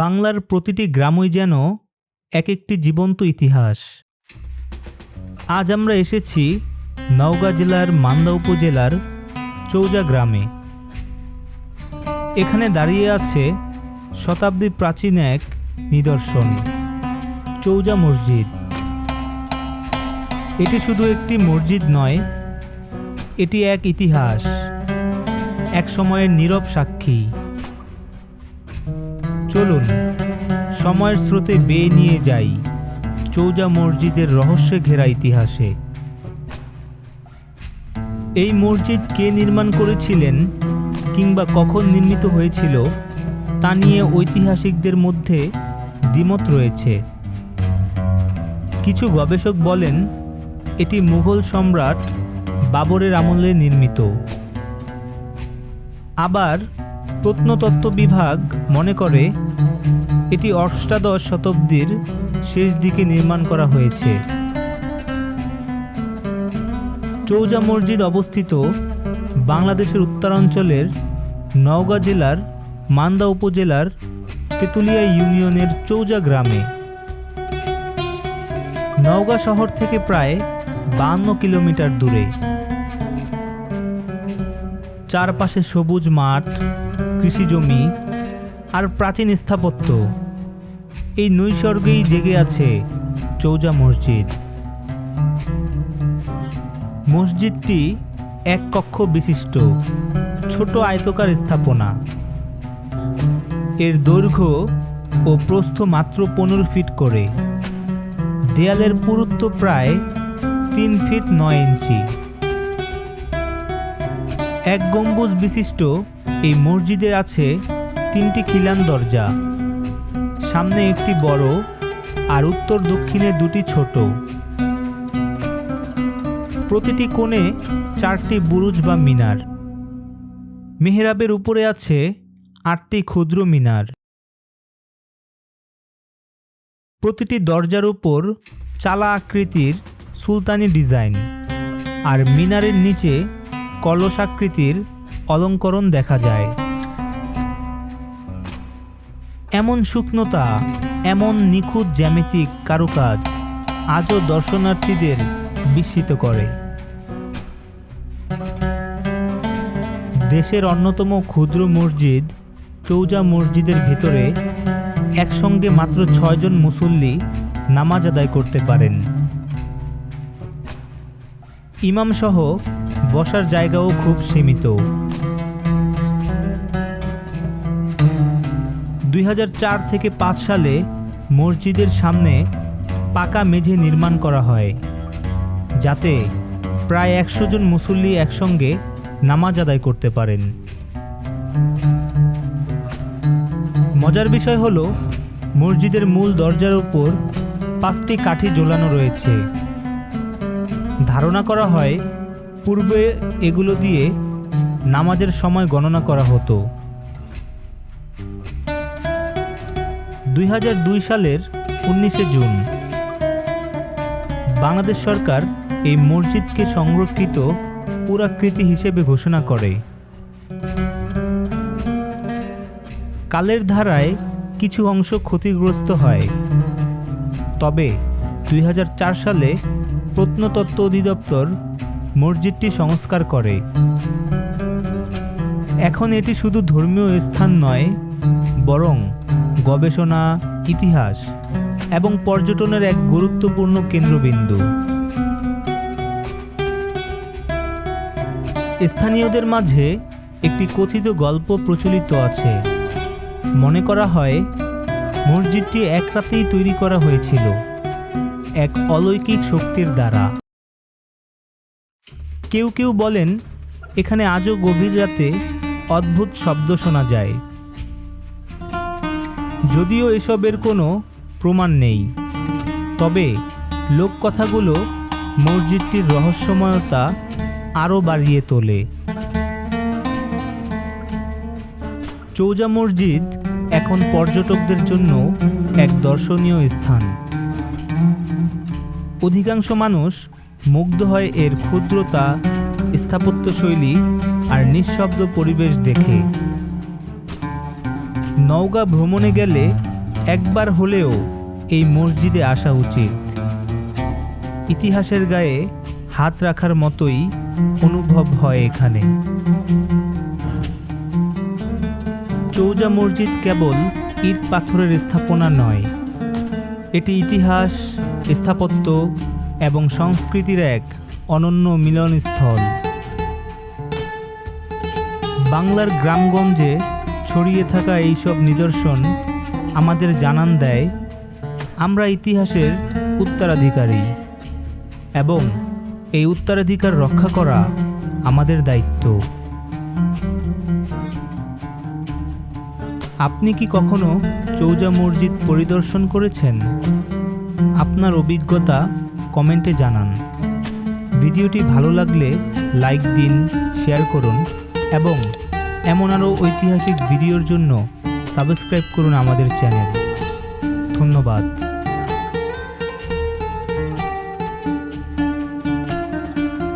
বাংলার প্রতিটি গ্রামই যেন এক একটি জীবন্ত ইতিহাস। আজ আমরা এসেছি নওগাঁ জেলার মান্দা উপজেলার চৌজা গ্রামে। এখানে দাঁড়িয়ে আছে শতাব্দী প্রাচীন এক নিদর্শন, চৌজা মসজিদ। এটি শুধু একটি মসজিদ নয়, এটি এক ইতিহাস, এক সময়ের নীরব সাক্ষী। চলুন, সময়ের স্রোতে বেয়ে নিয়ে যাই চৌজা মসজিদের রহস্যে ঘেরা ইতিহাসে। এই মসজিদ কে নির্মাণ করেছিলেন কিংবা কখন নির্মিত হয়েছিল, তা নিয়ে ঐতিহাসিকদের মধ্যে দ্বিমত রয়েছে। কিছু গবেষক বলেন, এটি মুঘল সম্রাট বাবরের আমলে নির্মিত। আবার প্রত্নতত্ত্ব বিভাগ মনে করে এটি অষ্টাদশ শতাব্দীর শেষ দিকে নির্মাণ করা হয়েছে। চৌজা মসজিদ অবস্থিত বাংলাদেশের উত্তরাঞ্চলের নওগাঁ জেলার মান্দা উপজেলার তেতুলিয়া ইউনিয়নের চৌজা গ্রামে। নওগাঁ শহর থেকে প্রায় বান্ন কিলোমিটার দূরে। চারপাশে সবুজ মাঠ কৃষি জমি আর প্রাচীন স্থাপত্য। এই নৈসর্গেই জেগে আছে চৌজা মসজিদ। মসজিদটি এক কক্ষ বিশিষ্ট, ছোট আয়তকার স্থাপনা। এর দৈর্ঘ্য ও প্রস্থ মাত্র পনেরো ফিট করে। দেয়ালের পুরুত্ব প্রায় তিন ফিট নয় ইঞ্চি। এক গম্বুজ বিশিষ্ট এই মসজিদে আছে তিনটি খিলান দরজা। সামনে একটি বড় আর উত্তর দক্ষিণে দুটি ছোট। প্রতিটি কোণে চারটি বুরুজ বা মিনার। মেহরাবের উপরে আছে আটটি ক্ষুদ্র মিনার। প্রতিটি দরজার উপর চালা আকৃতির সুলতানি ডিজাইন। আর মিনারের নিচে কলস আকৃতির অলঙ্করণ দেখা যায়। এমন শুকনতা এমন নিখুঁত জ্যামিতিক কারুকাজ আজও দর্শনার্থীদের বিস্মিত করে। দেশের অন্যতম ক্ষুদ্র মসজিদ, চৌজা মসজিদের ভেতরে একসঙ্গে মাত্র ছয়জন মুসল্লি নামাজ আদায় করতে পারেন। ইমামসহ বসার জায়গাও খুব সীমিত। দুই হাজার চার থেকে পাঁচ সালে মসজিদের সামনে পাকা মেঝে নির্মাণ করা হয়, যাতে প্রায় একশো জন মুসল্লি একসঙ্গে নামাজ আদায় করতে পারেন। মজার বিষয় হলো, মসজিদের মূল দরজার উপর পাঁচটি কাঠি ঝোলানো রয়েছে। ধারণা করা হয়, পূর্বে এগুলো দিয়ে নামাজের সময় গণনা করা হতো। দুই হাজার দুই সালের উনিশে জুন। বাংলাদেশ সরকার এই মসজিদকে সংরক্ষিত পুরাকৃতি হিসেবে ঘোষণা করে। কালের ধারায় কিছু অংশ ক্ষতিগ্রস্ত হয়। তবে দুই হাজার চার সালে প্রত্নতত্ত্ব অধিদপ্তর মসজিদটি সংস্কার করে। এখন এটি শুধু ধর্মীয় স্থান নয়, বরং গবেষণা, ইতিহাস এবং পর্যটনের এক গুরুত্বপূর্ণ কেন্দ্রবিন্দু। স্থানীয়দের মাঝে একটি কথিত গল্প প্রচলিত আছে। মনে করা হয়, মসজিদটি এক রাতেই তৈরি করা হয়েছিল, এক অলৌকিক শক্তির দ্বারা। কেউ কেউ বলেন, এখানে আজও গভীর রাতে অদ্ভুত শব্দ শোনা যায়। যদিও এসবের কোনো প্রমাণ নেই। তবে লোককথাগুলো মসজিদটির রহস্যময়তা আরও বাড়িয়ে তোলে। চৌজা মসজিদ এখন পর্যটকদের জন্য এক দর্শনীয় স্থান। অধিকাংশ মানুষ মুগ্ধ হয় এর ক্ষুদ্রতা, স্থাপত্যশৈলী আর নিঃশব্দ পরিবেশ দেখে। নওগাঁ ভ্রমণে গেলে একবার হলেও এই মসজিদে আসা উচিত। ইতিহাসের গায়ে হাত রাখার মতোই অনুভব হয় এখানে। চৌজা মসজিদ কেবল ইট পাথরের স্থাপনা নয়, এটি ইতিহাস, স্থাপত্য এবং সংস্কৃতির এক অনন্য মিলনস্থল। বাংলার গ্রামগঞ্জে ছড়িয়ে থাকা এইসব নিদর্শন আমাদের জানান দেয়, আমরা ইতিহাসের উত্তরাধিকারী এবং এই উত্তরাধিকার রক্ষা করা আমাদের দায়িত্ব। আপনি কি কখনো চৌজা মসজিদ পরিদর্শন করেছেন? আপনার অভিজ্ঞতা কমেন্টে জানান। ভিডিওটি ভালো লাগলে লাইক দিন, শেয়ার করুন এবং এমন আরও ঐতিহাসিক ভিডিওর জন্য সাবস্ক্রাইব করুন আমাদের চ্যানেল। ধন্যবাদ।